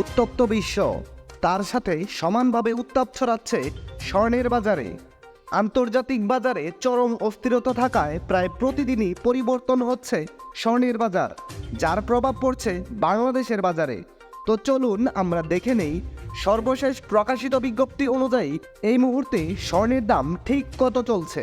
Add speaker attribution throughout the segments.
Speaker 1: উত্তপ্ত বিশ্ব। তার সাথে সমানভাবে উত্তাপ ছড়াচ্ছে স্বর্ণের বাজারে। আন্তর্জাতিক বাজারে চরম অস্থিরতা থাকায় প্রায় প্রতিদিনই পরিবর্তন হচ্ছে স্বর্ণের বাজার, যার প্রভাব পড়ছে বাংলাদেশের বাজারে। তো চলুন আমরা দেখে নেই সর্বশেষ প্রকাশিত বিজ্ঞপ্তি অনুযায়ী এই মুহূর্তে স্বর্ণের দাম ঠিক কত চলছে।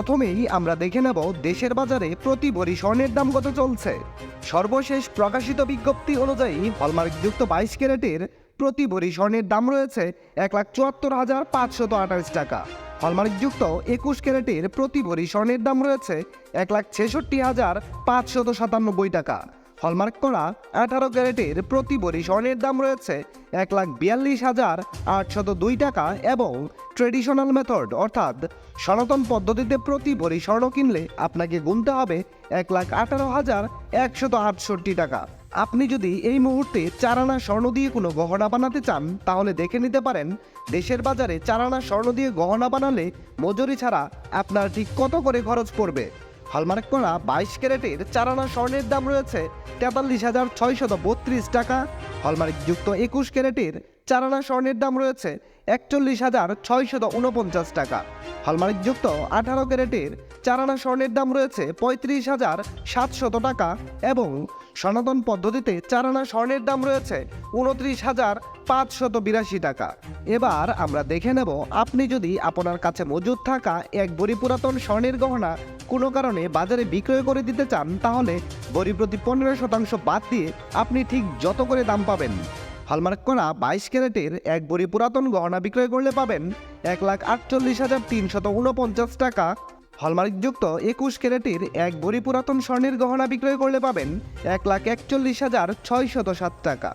Speaker 1: প্রথমেই আমরা দেখে নেব দেশের বাজারে প্রতি ভরি স্বর্ণের দাম কত চলছে। সর্বশেষ প্রকাশিত বিজ্ঞপ্তি অনুযায়ী হলমার্ক যুক্ত বাইশ ক্যারেটের প্রতি ভরি স্বর্ণের দাম রয়েছে এক লাখ চুয়াত্তর হাজার পাঁচশত আঠাশ টাকা। হলমার্কযুক্ত একুশ ক্যারেটের প্রতি ভরি স্বর্ণের দাম রয়েছে এক লাখ ছেষট্টি হাজার পাঁচশত সাতানব্বই টাকা। হলমার্ক করা আঠারো ক্যারেটের প্রতি ভরি স্বর্ণের দাম রয়েছে এক লাখ বিয়াল্লিশ হাজার আটশত দুই টাকা এবং ট্রেডিশনাল মেথড, অর্থাৎ সনাতন পদ্ধতিতে প্রতি ভরি স্বর্ণ কিনলে আপনাকে গুনতে হবে এক লাখ আঠারো হাজার একশত আটষট্টি টাকা। আপনি যদি এই মুহূর্তে চারানা স্বর্ণ দিয়ে কোনো গহনা বানাতে চান, তাহলে দেখে নিতে পারেন দেশের বাজারে চারানা স্বর্ণ দিয়ে গহনা বানালে মজুরি ছাড়া আপনার ঠিক কত করে খরচ পড়বে। হলমার্ক করা বাইশ ক্যারেটের চারানা স্বর্ণের দাম রয়েছে তেতাল্লিশ হাজার ছয়শত বত্রিশ টাকা। হলমার্ক যুক্ত একুশ ক্যারেটের চারানা স্বর্ণের দাম রয়েছে একচল্লিশ হাজার ছয়শত উনপঞ্চাশ টাকা। হলমার্ক যুক্ত আঠারো ক্যারেটের চারানা স্বর্ণের দাম রয়েছে পঁয়ত্রিশ হাজার সাতশত টাকা এবং সনাতন পদ্ধতিতে চারানা স্বর্ণের দাম রয়েছে উনত্রিশ হাজার পাঁচশত বিরাশি টাকা। এবার আমরা দেখে নেব, আপনি যদি আপনার কাছে মজুদ থাকা এক বড়ি পুরাতন স্বর্ণের গহনা কোনো কারণে বাজারে বিক্রয় করে দিতে চান, তাহলে বড়ি প্রতি পনেরো শতাংশ বাদ দিয়ে আপনি ঠিক যত করে দাম পাবেন। হলমার্ক করা বাইশ ক্যারেটের এক বড়ি পুরাতন গহনা বিক্রয় করলে পাবেন এক লাখ আটচল্লিশ হাজার তিনশত উনপঞ্চাশ টাকা। হলমার্কযুক্ত একুশ ক্যারেটের এক বড়ি পুরাতন স্বর্ণের গহনা বিক্রয় করলে পাবেন এক লাখ একচল্লিশ হাজার ছয়শত সাত টাকা।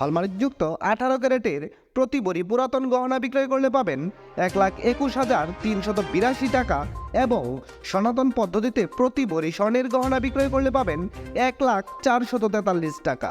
Speaker 1: হলমার্কযুক্ত আঠারো ক্যারেটের প্রতি বড়ি পুরাতন গহনা বিক্রয় করলে পাবেন এক লাখ একুশ হাজার তিনশত বিরাশি টাকা এবং সনাতন পদ্ধতিতে প্রতি বড়ি স্বর্ণের গহনা বিক্রয় করলে পাবেন এক লাখ চারশত তেতাল্লিশ টাকা।